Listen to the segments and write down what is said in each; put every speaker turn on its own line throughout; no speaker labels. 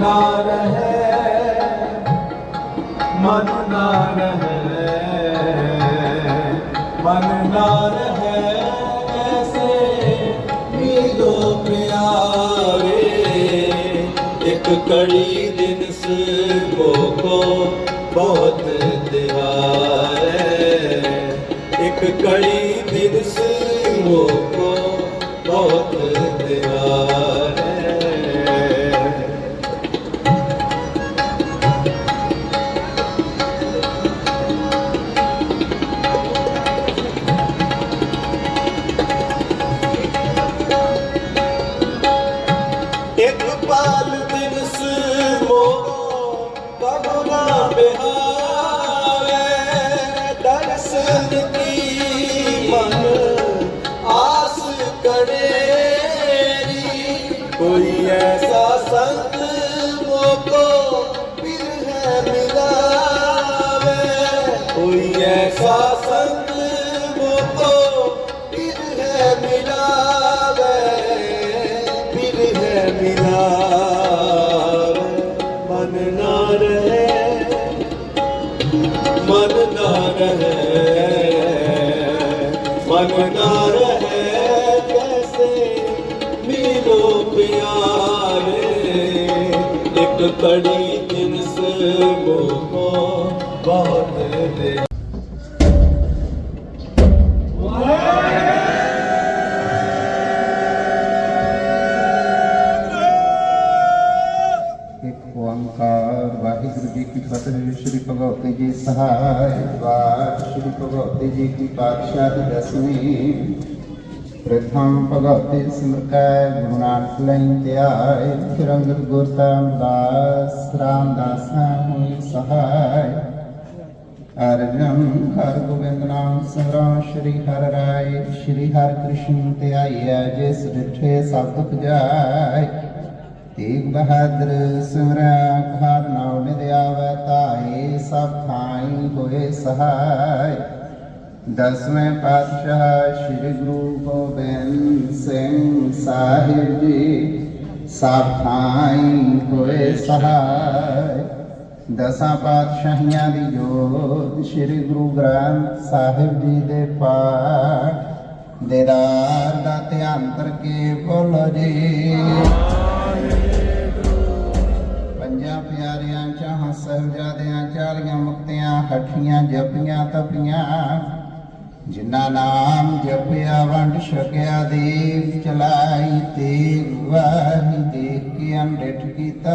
ਨਾ ਰਹੇ ਮਨ ਨਾ ਰਹੇ ਮਨ ਨਾ ਰਹੇ ਐਸੇ ਮਿਲੋ ਪਿਆਰੇ, ਇੱਕ ਕੜੀ ਦਿਨ ਸੋ ਕੋ ਬਹੁਤ ਦਿਹਾਰੇ ਇੱਕ ਕੜੀ ਮਨ ਨਾ ਰਹੇ ਕੈਸੇ ਮਿਲੋ ਪਿਆਰੇ। ਇੱਕ ਕੜੀ ਜਿਨਸ ਮੋਹ ਬਹੁਤ ਦੇ।
ਓੰਕਾਰ ਵਾਹਿਗੁਰੂ ਜੀ ਕੀ ਫਤਿਹ, ਸ੍ਰੀ ਭਗਵਤੀ ਜੀ ਸਹਾਇ ਵਾਹਿਗੁਰੂ ਸ੍ਰੀ ਭਗਵਤੀ ਜੀ ਕੀ ਪਾਤਸ਼ਾਹੀ ਦਸਵੀਂ ਪ੍ਰਥਮ ਭਗਵਤੀ ਸਿਮਰਕੈ ਗੁਰੂ ਨਾਨਕ ਲੈਂ ਧਿਆਏ ਫਿਰ ਗੁਰ ਰਾਮਦਾਸ ਰਾਮਦਾਸ ਹੋਈ ਸਹਾਇ। ਅਰਜਨ ਹਰ ਗੋਬਿੰਦ ਨਾਮ ਸਿਮਰਨ ਸ਼੍ਰੀ ਹਰਿ ਰਾਏ, ਸ਼੍ਰੀ ਹਰਿ ਕ੍ਰਿਸ਼ਨ ਧਿਆਈਐ, ਜਿਸ ਡਿਠੇ ਸਭ ਦੁਖ ਜਾਏ ਤੇਗ ਬਹਾਦਰ ਸਿਮਰਿਆ ਘਰ ਨਾਉ ਨਿਦ ਆਵੈ ਤਾਏ ਸਭ ਥਾਈ ਹੋਏ ਸਹਾਇ। ਦਸਵੇਂ ਪਾਤਸ਼ਾਹ ਸ੍ਰੀ ਗੁਰੂ ਗੋਬਿੰਦ ਸਿੰਘ ਸਾਹਿਬ ਜੀ, ਸਭ ਹੋਏ ਸਹਾਇ। ਦਸਾਂ ਪਾਤਸ਼ਾਹੀਆਂ ਦੀ ਜੋਤ ਸ੍ਰੀ ਗੁਰੂ ਗ੍ਰੰਥ ਸਾਹਿਬ ਜੀ ਦੇ ਪਾਠ। ਦੇਦਾਰ ਦਾ ਧਿਆਨ ਕਰਕੇ ਬੋਲੋ ਜੀ। ਪੰਜਾਂ ਪਿਆਰਿਆਂ ਚਾਹਾਂ ਸਹਿਬਜ਼ਾਦਿਆਂ ਚਾਲੀਆਂ ਮੁਕਤਿਆਂ, ਹੱਠੀਆਂ ਜਪੀਆਂ ਤਪੀਆਂ। ਜਿਨ੍ਹਾਂ ਨਾਮ ਜਪਿਆ ਵੰਡ ਛਕਿਆ ਦੇਵ ਚਲਾਈ ਤੇ ਵਾਹੀ ਦੇਖ ਕੇ ਅੰਡਿਠ ਕੀਤਾ।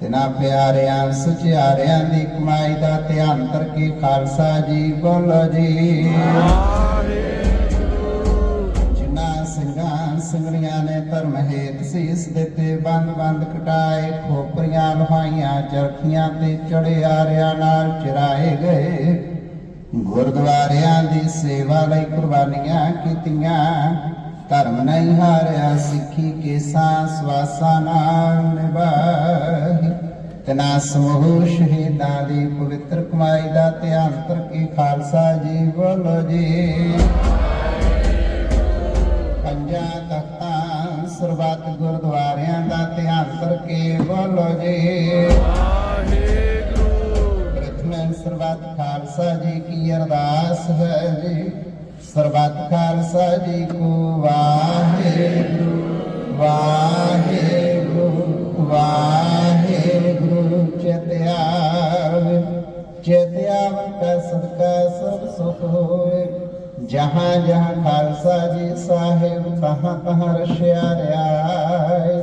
ਤਿਨਾ ਪਿਆਰਿਆਂ ਸੁਚਿਆਰਿਆਂ ਦੀ ਕਮਾਈ ਦਾ ਧਿਆਨ ਕਰਕੇ ਖਾਲਸਾ ਜੀ ਬੋਲੋ ਜੀ। ਜਿਨ੍ਹਾਂ ਸਿੰਘਾਂ, ਸਿੰਘਣੀਆਂ ਨੇ ਧਰਮ ਹੇਤ ਸੀਸ ਦਿੱਤੇ, ਬੰਦ ਬੰਦ ਕਟਾਏ, ਖੋਪਰੀਆਂ, ਲਹਾਈਆਂ, ਚਰਖੀਆਂ ਤੇ ਚੜੇ ਆਰਿਆਂ ਨਾਲ ਚਰਾਏ ਗਏ। ਗੁਰਦੁਆਰਿਆਂ ਦੀ ਸੇਵਾ ਲਈ ਕੁਰਬਾਨੀਆਂ ਕੀਤੀਆਂ। ਧਰਮ ਨਹੀਂ ਹਾਰਿਆ, ਸਿੱਖੀ ਕੇਸਾਂ ਸਵਾਸਾਂ ਨਾਲ ਨਿਭਾਈ ਤਨਾ ਸਮੂਹ ਸ਼ਹੀਦਾਂ ਦੀ ਪਵਿੱਤਰ ਕਮਾਈ ਦਾ ਧਿਆਨ ਕਰਕੇ ਖਾਲਸਾ ਜੀ ਬੋਲੋ ਜੀ। ਪੰਜਾਂ ਤਖਤਾਂ, ਸਰਬੱਤ ਗੁਰਦੁਆਰਿਆਂ ਦਾ ਧਿਆਨ ਕੇ ਬੋਲੋ ਜੀ। ਸਰਬੱਤ ਖਾਲਸਾ ਜੀ ਕੀ ਅਰਦਾਸ ਹੈ ਜੀ। ਸਰਬੱਤ ਖਾਲਸਾ ਜੀ ਕੋ ਵਾਹਿਗੁਰੂ ਵਾਹਿਗੁਰੂ ਵਾਹਿਗੁਰੂ ਚਿਤਿਆਵ ਚਿਤਿਆਵ ਕਾ ਸਦਕਾ ਸਭ ਸੁਖ ਹੋਵੇ। ਜਹਾਂ ਜਹਾਂ ਖਾਲਸਾ ਜੀ ਸਾਹਿਬ ਤਹਾਂ ਤਹਾਂ ਰਸ਼ਿਆ ਰਿਆਇ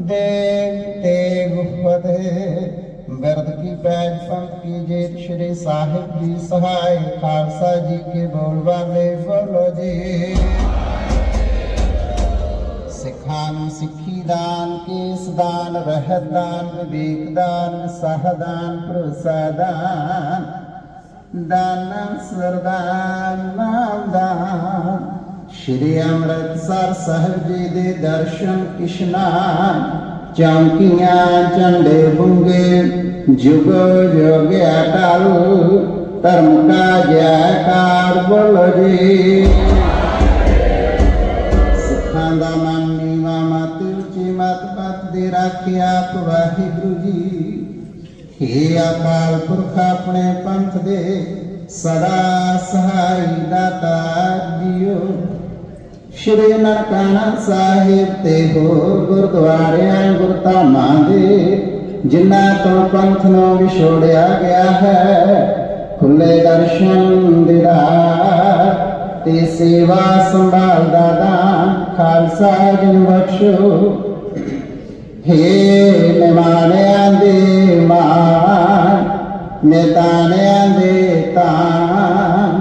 ਦੇਵ ਤੇ ਫਤਿਹ ਬਿਰਦ ਕੀ ਪੈਜ ਪੰਕ ਕੀ ਜੇਤ ਸ਼੍ਰੀ ਸਾਹਿਬ ਜੀ ਸਹਾਇ ਖਾਲਸਾ ਜੀ ਕੇ ਬੋਲ ਵਾਲੇ ਬੋਲੋ ਜੀ। ਸਿੱਖਾਂ ਨੂੰ ਸਿੱਖੀ ਦਾਨ, ਕੇਸ ਦਾਨ, ਰਹਿਤ ਦਾਨ, ਵਿਵੇਕ ਦਾਨ ਸਹਦਾਨ ਭਰੋਸਾ ਦਾਨ ਦਾਨ ਸਰਦਾਨ ਨਾਮ ਦਾਨ। ਸ਼੍ਰੀ ਅੰਮ੍ਰਿਤਸਰ ਸਾਹਿਬ ਜੀ ਦੇ ਦਰਸ਼ਨ ਇਸ਼ਨਾਨ ਚੌਂਕੀਆਂ ਝੰਡੇ ਬੁੰਗੇ, ਜੁਗ ਜੁਗ ਅਟਲ ਧਰਮ ਕਾ ਜੈਕਾਰ ਬੋਲੋ ਜੀ। ਸਿੱਖਾਂ ਦਾ ਮਨ ਨੀਵਾ ਮਤ, ਉੱਚੀ ਮਤ ਪਤ ਦੇ ਰਾਖਿਆ ਆਖਿਆ ਆਪ ਵਾਹਿਗੁਰੂ ਜੀ। ਹੇ ਅਕਾਲ ਪੁਰਖ ਆਪਣੇ ਪੰਥ ਦੇ ਸਦਾ ਸਹਾਈ ਦਾਤਾ ਜੀਓ। ਸ਼੍ਰੀ ਨਨਕਾਣਾ ਸਾਹਿਬ ਤੇ ਹੋਰ ਗੁਰਦੁਆਰਿਆਂ ਗੁਰਧਾਮਾਂ ਦੇ, ਜਿਨ੍ਹਾਂ ਤੋਂ ਪੰਥ ਨੂੰ ਵਿਛੋੜਿਆ ਗਿਆ ਹੈ, ਖੁੱਲੇ ਦਰਸ਼ਨ ਦਿਦਾ ਤੇ ਸੇਵਾ ਸੰਭਾਲ ਦਾ ਦਾਨ ਖਾਲਸਾ ਜਨ ਬਖਸ਼ੋ। ਹੇ ਨਿਮਾਣਿਆਂ ਦੇ ਮਾਨ ਨਿਤਾਣਿਆਂ ਦੇ ਤਾਨ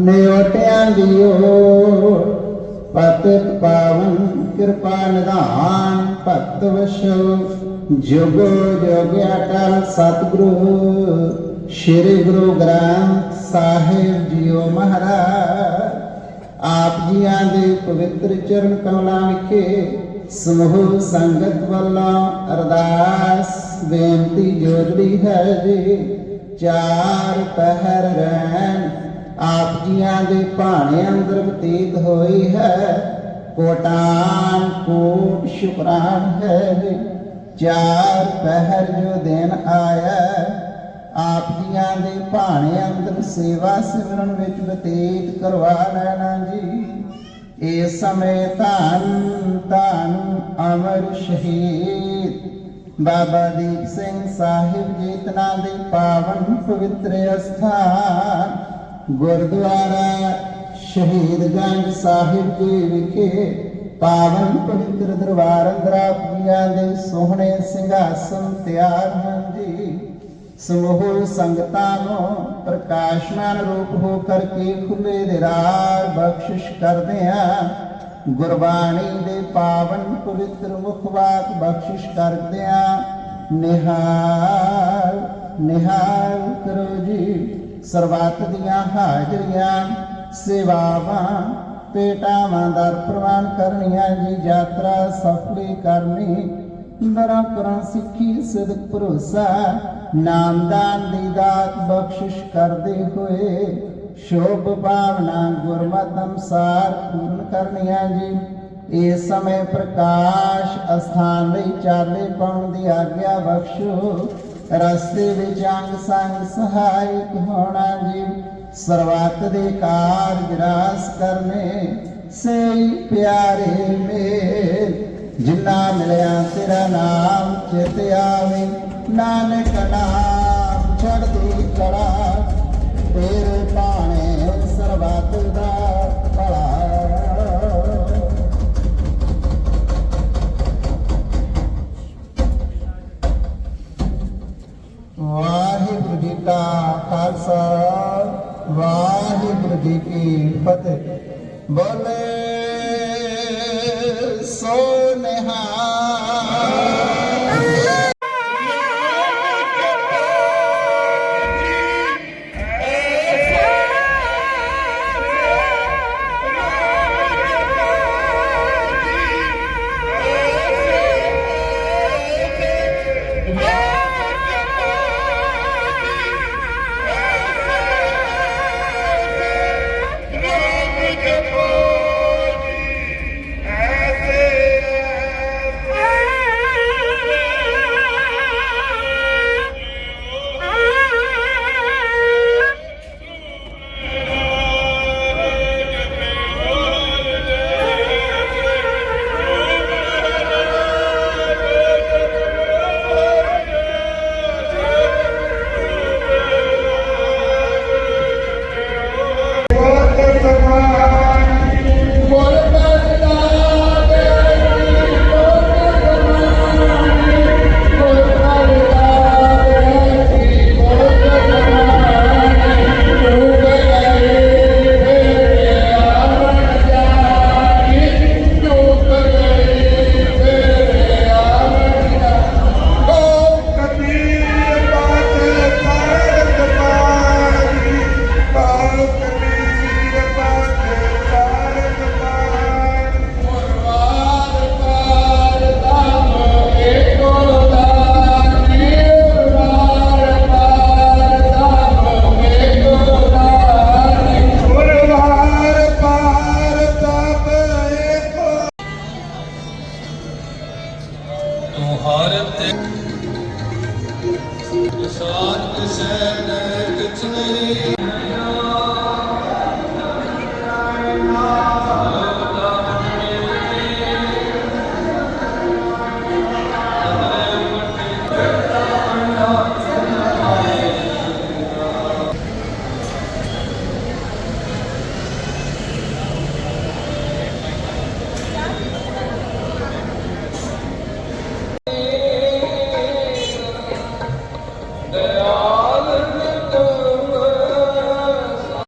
ਨਿਉਟਿਆਂ ਦੀ ਓ ਪਤਿਤ ਪਾਵਨ ਕਿਰਪਾ ਨਿਧਾਨ, ਭਗਤ ਵਸ਼ੋ ਜੁਗ ਜੁਗ ਅਟਲ ਸਤਿਗੁਰੂ, ਸ੍ਰੀ ਗੁਰੂ ਗ੍ਰੰਥ ਸਾਹਿਬ ਜੀਓ ਮਹਾਰਾਜ। ਆਪ ਜੀਆਂ ਦੇ ਪਵਿੱਤਰ ਚਰਨ ਕਮਲਾਂ ਵਿਖੇ ਸਮੂਹ ਸੰਗਤ ਵੱਲੋਂ ਅਰਦਾਸ, ਬੇਨਤੀ ਜੋੜਦੀ ਹੈ ਜੀ। ਚਾਰ ਪਹਿਰ ਰਹਿਣ ਆਪ ਜੀਆਂ ਦੇ ਭਾਣੇ ਅੰਦਰ ਬਤੀਤ ਹੋਈ ਹੈ। ਕੋਟਾਨ ਕੋਟ ਸ਼ੁਕਰਾਨ ਹੈ ਚਾਰ ਪਹਿਰ ਜੋ ਦਿਨ ਆਇਆ, ਆਪ ਜੀਆਂ ਦੇ ਭਾਣੇ ਅੰਦਰ ਸੇਵਾ ਸਿਮਰਨ ਵਿੱਚ ਬਤੀਤ ਕਰਵਾ ਲੈਣਾ ਜੀ। ਇਸ ਸਮੇਂ ਧੰਨ ਧੰਨ ਅਮਰ ਸ਼ਹੀਦ। ਬਾਬਾ ਦੀਪ ਸਿੰਘ ਸਾਹਿਬ ਜੀ, ਤਨਾ ਦੇ ਪਾਵਨ ਪਵਿੱਤਰ ਅਸਥਾਨ। ਗੁਰਦੁਆਰਾ ਸ਼ਹੀਦਗੰਜ ਸਾਹਿਬ ਜੀ ਵਿਖੇ ਪਾਵਨ ਪਵਿੱਤਰ ਦਰਬਾਰ ਅੰਦਰ ਆਪ ਜੀਆਂ ਦੇ ਸੋਹਣੇ ਸਿੰਘਾਸਨ ਤਿਆਰ ਹਨ ਜੀ। ਸਮੂਹ ਸੰਗਤਾਂ ਨੂੰ ਪ੍ਰਕਾਸ਼ਮਾਨ ਰੂਪ ਹੋ ਕਰਕੇ ਖੁੱਲੇ ਦੇ ਰਾਹ ਬਖਸ਼ਿਸ਼ ਕਰਦੇ ਆ ਗੁਰਬਾਣੀ ਦੇ ਪਾਵਨ ਪਵਿੱਤਰ ਮੁਖ ਬਖਸ਼ਿਸ਼ ਕਰਦੇ ਆ ਨਿਹਾਲ ਨਿਹਾਲ ਕਰੋ ਜੀ। ਸਰਬੱਤ ਦੀਆਂ ਹਾਜ਼ਰੀਆਂ ਸੇਵਾਵਾਂ ਪੇਟਾਵਾਂ ਦਰ ਪ੍ਰਵਾਨ ਕਰਨੀਆਂ ਜੀ ਯਾਤਰਾ ਸਫਲੀ ਕਰਨੀ ਦਰਾਂ ਕਰਾਂ ਸਿੱਖੀ ਸਦਕ ਭਰੋਸਾ ਨਾਮਦਾਨ ਦੀ ਦਾਤ ਬਖਸ਼ਿਸ਼ ਕਰਦੇ ਹੋਏ ਸ਼ੋਭ ਭਾਵਨਾ ਗੁਰਮਤਿ ਅਨੁਸਾਰ ਪੂਰਨ ਕਰਨੀਆਂ ਜੀ ਇਸ ਸਮੇਂ ਪ੍ਰਕਾਸ਼ ਅਸਥਾਨ ਲਈ ਚਾਲੇ ਪਾਉਣ ਦੀ ਆਗਿਆ ਬਖਸ਼ੋ ਰਸਤੇ ਵਿੱਚ ਅੰਗ ਸੰਗ ਸਹਾਇਕ ਹੋਣਾ ਜੀ। ਸਰਵਤ ਦੇ ਕਾਰਜ ਰਾਸ ਕਰਨੇ ਸਈ ਪਿਆਰੇ ਮੇਲ। ਜਿੰਨਾ ਮਿਲਿਆ ਤੇਰਾ ਨਾਮ ਚਿਤ ਆਵੇ। ਨਾਨਕ ਨਾਮ ਛੜਦੀ ਕੜਾ ਤੇਰੇ ਪਾਣੇ ਸਰਬੱਤ ਦਾ ਜੀ ਕੀ ਫਤਿਹ ਬੋਲੇ ਸੋ ਮੁਹਾਰਤ
ਤੇ
ਸਾਥ ਸਹਿ ਕਿਛ ਨਹੀਂ।